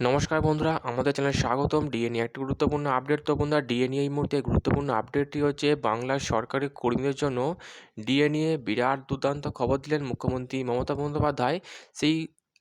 নমস্কার বন্ধুরা, আমাদের চ্যানেল স্বাগতম। ডিএ নিয়ে একটি গুরুত্বপূর্ণ আপডেট তো বন্ধুরা ডিএ নিয়ে এই মুহূর্তে গুরুত্বপূর্ণ আপডেটটি হচ্ছে বাংলার সরকারি কর্মীদের জন্য ডিএ নিয়ে বিরাট দুর্দান্ত খবর দিলেন মুখ্যমন্ত্রী মমতা বন্দ্যোপাধ্যায়। সেই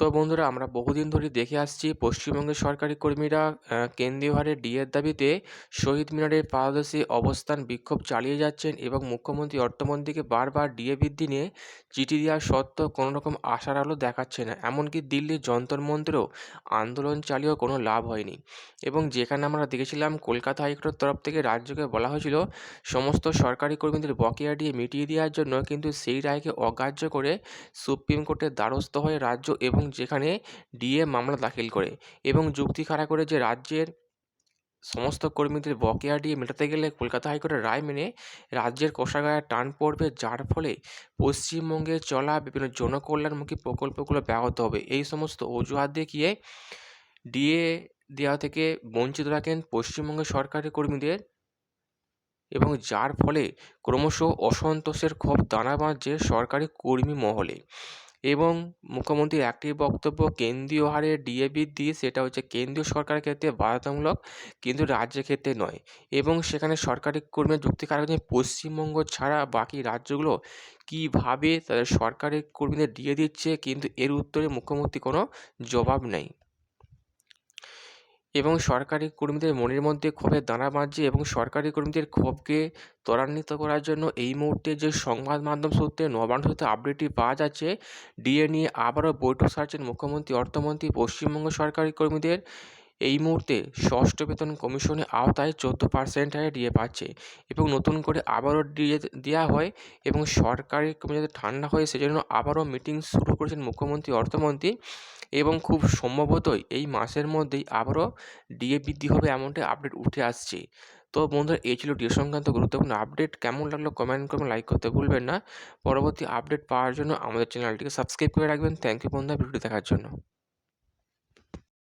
তো বন্ধুরা, আমরা বহুদিন ধরে দেখে আসছি পশ্চিমবঙ্গের সরকারি কর্মীরা কেন্দ্রীয় হারে ডিএর দাবিতে শহীদ মিনারের পাদদেশে অবস্থান বিক্ষোভ চালিয়ে যাচ্ছেন এবং মুখ্যমন্ত্রী অর্থমন্ত্রীকে বারবার ডিএ বৃদ্ধি নিয়ে চিঠি দেওয়া সত্ত্বেও কোনো রকম আশার আলো দেখাচ্ছে না। এমনকি দিল্লির যন্তর মন্ত্রেও আন্দোলন চালিয়েও কোনো লাভ হয়নি। এবং যেখানে আমরা দেখেছিলাম, কলকাতা হাইকোর্টের তরফ থেকে রাজ্যকে বলা হয়েছিল, সমস্ত সরকারি কর্মীদের বকেয়া দিয়ে মিটিয়ে দেওয়ার জন্য কিন্তু সেই রায়কে অগ্রাহ্য করে সুপ্রিম কোর্টের দ্বারস্থ হয়ে রাজ্য এবং যেখানে ডিএ মামলা দাখিল করে এবং যুক্তি খাড়া করে যে রাজ্যের সমস্ত কর্মীদের বকেয়া দিয়ে মেটাতে গেলে কলকাতা হাইকোর্টের রায় মেনে রাজ্যের কোষাগারে টান পড়বে, যার ফলে পশ্চিমবঙ্গে চলা বিভিন্ন জনকল্যাণমুখী প্রকল্পগুলো ব্যাহত হবে। এই সমস্ত অজুহাত দেখিয়ে ডিএ দেওয়া থেকে বঞ্চিত রাখেন পশ্চিমবঙ্গের সরকারি কর্মীদের এবং যার ফলে ক্রমশ অসন্তোষের ক্ষোভ দানা বাঁধছে সরকারি কর্মী মহলে। এবং মুখ্যমন্ত্রীর একটি বক্তব্য কেন্দ্রীয় হারে ডিএ দিয়ে, সেটা হচ্ছে কেন্দ্রীয় সরকারের ক্ষেত্রে বাধ্যতামূলক, কিন্তু রাজ্যের ক্ষেত্রে নয়। এবং সেখানে সরকারি কর্মীর যুক্তি কারণ পশ্চিমবঙ্গ ছাড়া বাকি রাজ্যগুলো কীভাবে তাদের সরকারি কর্মীদের দিয়ে দিচ্ছে? কিন্তু এর উত্তরে মুখ্যমন্ত্রী কোনো জবাব নেই। এবং সরকারি কর্মীদের মনের মধ্যে ক্ষোভের দানা বাঁধছে এবং সরকারি কর্মীদের ক্ষোভকে ত্বরান্বিত করার জন্য এই মুহূর্তে যে সংবাদ মাধ্যম সূত্রে নবান্ন সূত্রে আপডেটটি পাওয়া যাচ্ছে ডিএ নিয়ে আবারও বৈঠক সারছেন মুখ্যমন্ত্রী, অর্থমন্ত্রী, পশ্চিমবঙ্গ সরকারি কর্মীদের। এই মুহূর্তে ষষ্ঠ বেতন কমিশনের আওতায় চোদ্দ পার্সেন্ট হারে ডিএ পাচ্ছে এবং নতুন করে আবারও ডিএ দেওয়া হয় এবং সরকারি কর্মীদের ঠান্ডা হয়ে সেজন্য আবারও মিটিং শুরু করেছেন মুখ্যমন্ত্রী, অর্থমন্ত্রী এবং খুব সম্ভবতই এই মাসের মধ্যেই আবারও ডিএ বৃদ্ধি হবে এমনটাই আপডেট উঠে আসছে। তো বন্ধুরা, এই ছিল ডিএ সংক্রান্ত গুরুত্বপূর্ণ আপডেট কেমন লাগল কমেন্ট করবেন লাইক করতে ভুলবেন না। পরবর্তী আপডেট পাওয়ার জন্য আমাদের চ্যানেলটিকে সাবস্ক্রাইব করে রাখবেন। থ্যাংক ইউ বন্ধুরা, ভিডিওটি দেখার জন্য।